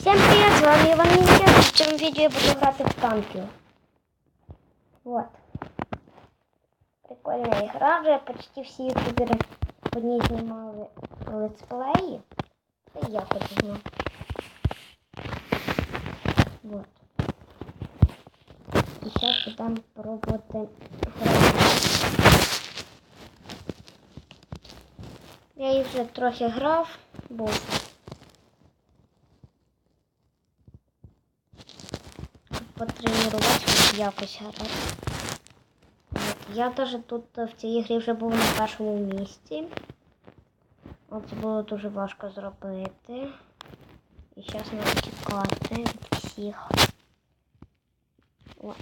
Всем привет, с вами Иван Минька. В цьому відео я буду грати в танки. Вот. Прикольна ігра, вже почти всі ютубери по ній знімали летсплеї. Та й я зняти. Вот. І зараз будемо пробувати грати. Я вже трохи грав, бо потренувати хоч якось грати. Я теж тут е, в цій ігрі вже був на першому місці. Це було дуже важко зробити. І зараз треба тікати від всіх. От.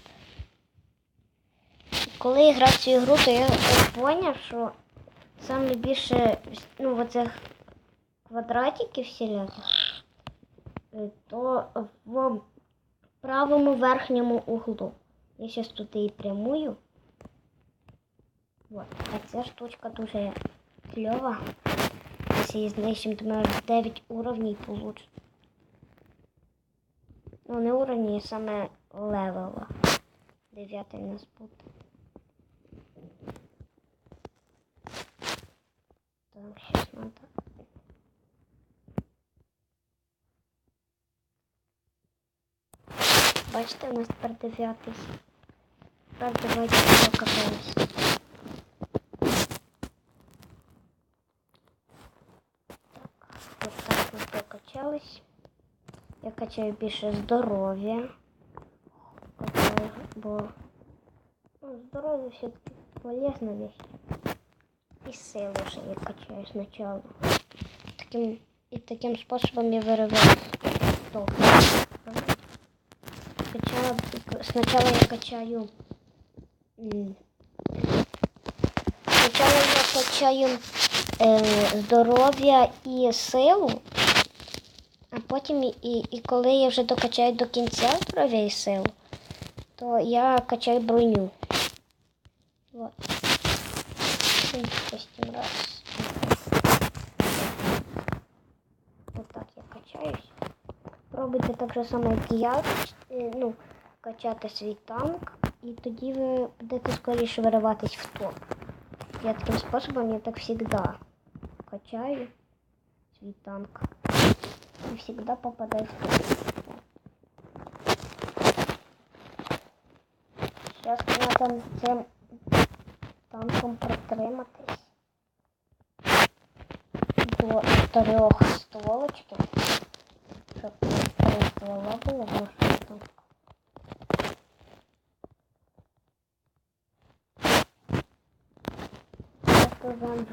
Коли я грав цю ігру, то я зрозумів, що саме більше ну, в оцих квадратиків всіляких, е, то в правому верхньому углу. Я зараз тут її прямую. Вот. А ця штучка дуже кльова. Якщо її знищимо, то ми аж 9 уровнів получимо. Ну, не уровні, а саме левела. Дев'ятий нас буде. Так, сейчас надо. Бачите, у нас тепер дев'ятий. Тепер давайте покатаємось. Так, от так ми прокачались. Я качаю більше здоров'я. Бо ну, здоров'я все-таки полезна вещь. И силу же я качаю сначала. Таким, и таким способом я вырываю ток. Сначала, сначала я качаю... Сначала я качаю е, здоров'я і силу, а потім, і, і коли я вже докачаю до кінця здоров'я і силу, то я качаю броню. Вот. Допустим, раз. Вот так я качаюсь. Пробуйте так же само, як і я, е, ну, качати свій танк, і тоді ви будете скоріше вириватись в топ. Я таким способом, я так всегда качаю свій танк. І всегда попадаю в топ. Сейчас надо цим танком протриматись до трьох стволочків, ствола було в нашому вам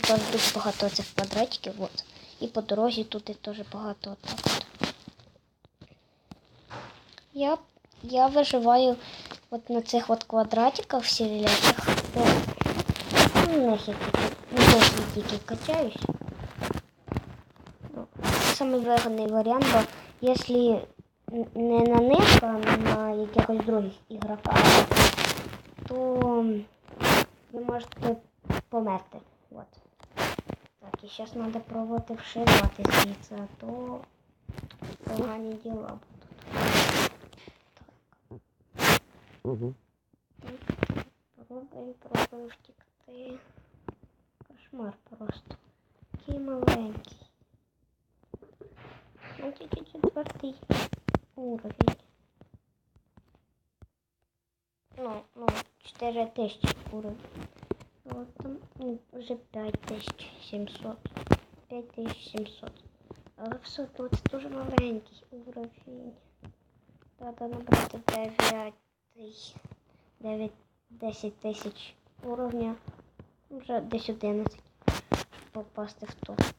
там теж багато цих квадратиків, от. І по дорозі тут теж багато от. Я, я виживаю от на цих от квадратиках всіляких. Ну, тільки, не тільки качаюсь. Самий вигідний варіант, бо якщо не на них, а на якихось других ігроках, то ви можете померти. От. Так, і зараз треба пробувати вшивати звідси, а то погані діла будуть. Угу. Пробуємо, пробуємо втікти. Кошмар просто. Такий маленький. Ну, тільки уровень. Ну, ну, 4 тисячі уровень. От там ну, вже 5700. 5700. Але все одно це дуже маленький уровень. Треба набрати 9 9 10 тисяч уровня. Вже десь 11. Щоб попасти в топ.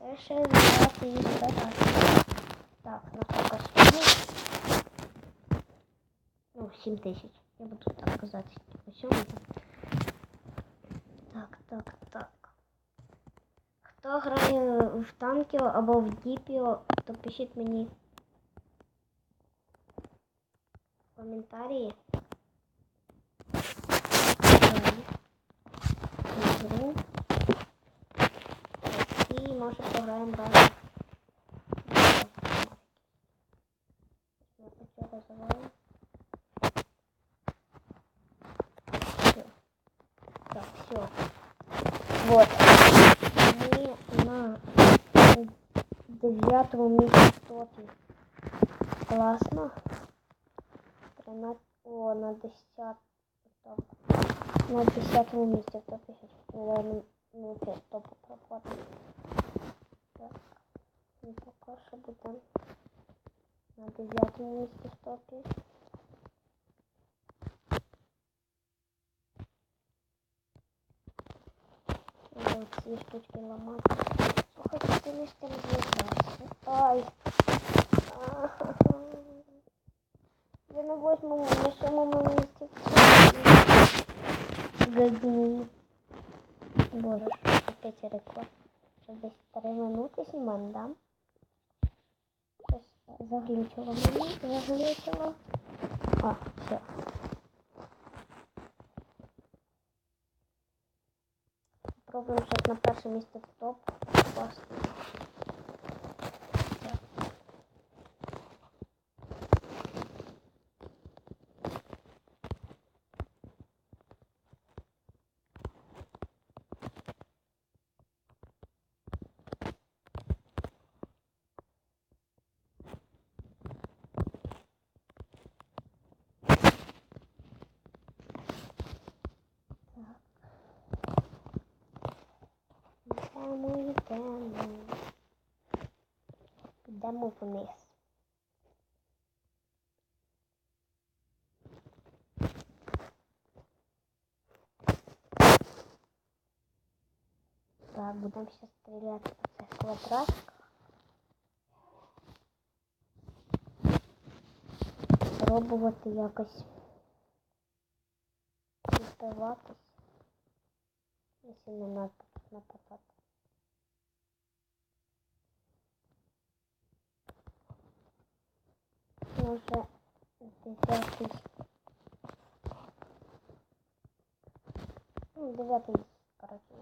Оце ще збирати і збирати. Так, на показ фільму. Ну, 7 тисяч. Я буду так казати. По сьому. Так, так, так. Хто грає в танкіо або в діпіо, то пишіть мені в коментарі. Пограємо. Оцього завалимо. Всё. Так, все. Вот. Мы на девятом месте топе. Классно. 13, о, на 10. Так. На 10 месте топе. Наверное, ну, опять топу проходим. Так. Ну, пока что будем на 9 месте в топе. Надо ці штучки ламати. Слухайте, ти не з тим зв'язався. Ай. Ахаха. Я на восьмому, на сьомому місці. Гадні. Боже, опять рекорд. Десь 3 минути знімаємо, да? Щось заглючило мені, заглючило. А, все. Пробуємо щось на перше місце в топ. Класно. Так. Йдемо, йдемо. Йдемо вниз. Так, будемо ще стріляти по цих квадратках. Пробувати якось відбиватись. Якщо не нападати. Може дев'ятий. Ну, дев'ятий, коротше.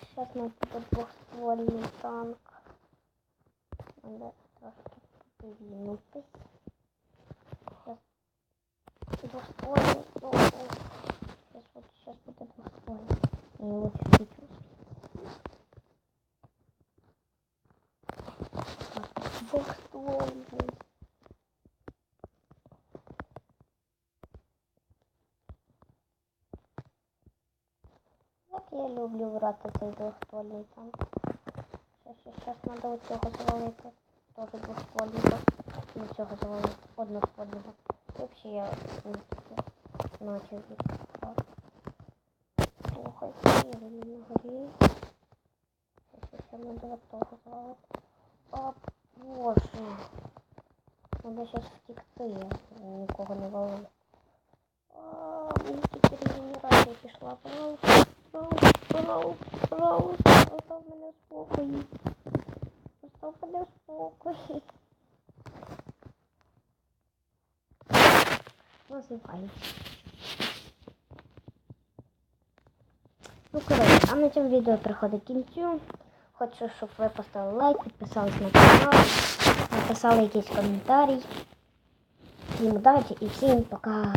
Сейчас у нас буде двохствольний танк. Надо трошки подвинутись. Сейчас двухствольный. О, о. Сейчас вот сейчас будет двухствольный. Я его чуть-чуть Так. Як я люблю грати цей двохствольний танк. Сейчас, сейчас, сейчас надо от цього завалити. Тоже двохствольника. І цього завалити. Одноствольника. І Вообще я не таке начал відкривати. Слухай, я не горі. Сейчас, сейчас надо от того завалити. А, боже. Надо сейчас втекти. Я нікого не валив. А, мені тільки регенерація пішла. Пожалуйста, пожалуйста, пожалуйста, пожалуйста, остав мене в спокої. Остав мене в спокої. Називають. Ну, коротше, а на цьому відео приходить к кінцю. Хочу, щоб ви поставили лайк, підписались на канал, написали якийсь коментарій. Всім удачі і всім пока!